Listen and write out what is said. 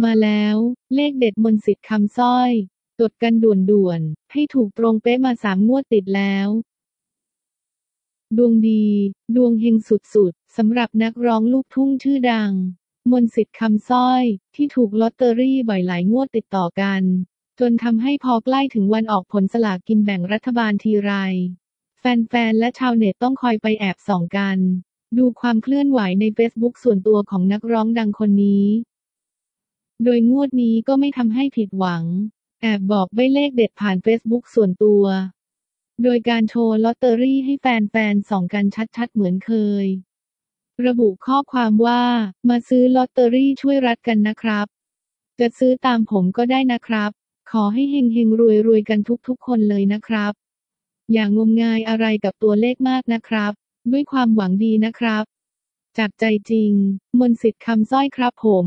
มาแล้ว เลขเด็ดมนต์สิทธิ์คำสร้อยจดกันด่วนๆ ให้ถูกตรงเป๊ะมาสามงวดติดแล้ว ดวงดี ดวงเฮงสุดๆสำหรับนักร้องลูกทุ่งชื่อดัง มนต์สิทธิ์คำสร้อย ที่ถูกลอตเตอรี่บ่อยหลายงวดติดต่อกัน จนทำให้พอใกล้ถึงวันออกผลสลากกินแบ่งรัฐบาลทีไร แฟนๆ และชาวเน็ตต้องคอยไปแอบส่องกัน ดูความเคลื่อนไหวในเฟซบุ๊กส่วนตัวของนักร้องดังคนนี้ โดยงวดนี้ก็ไม่ทำให้ผิดหวัง แอบบอกใบเลขเด็ดผ่านเฟซบุ๊กส่วนตัว โดยการโชว์ลอตเตอรี่ให้แฟนๆส่องกันชัดๆเหมือนเคย ระบุข้อความว่า มาซื้อลอตเตอรี่ช่วยรัฐกันนะครับ จะซื้อตามผมก็ได้นะครับ ขอให้เฮงเฮงรวยรวยกันทุกๆคนเลยนะครับ อย่างงมงายอะไรกับตัวเลขมากนะครับ ด้วยความหวังดีนะครับ จากใจจริง มนต์สิทธิ์คำสร้อยครับผม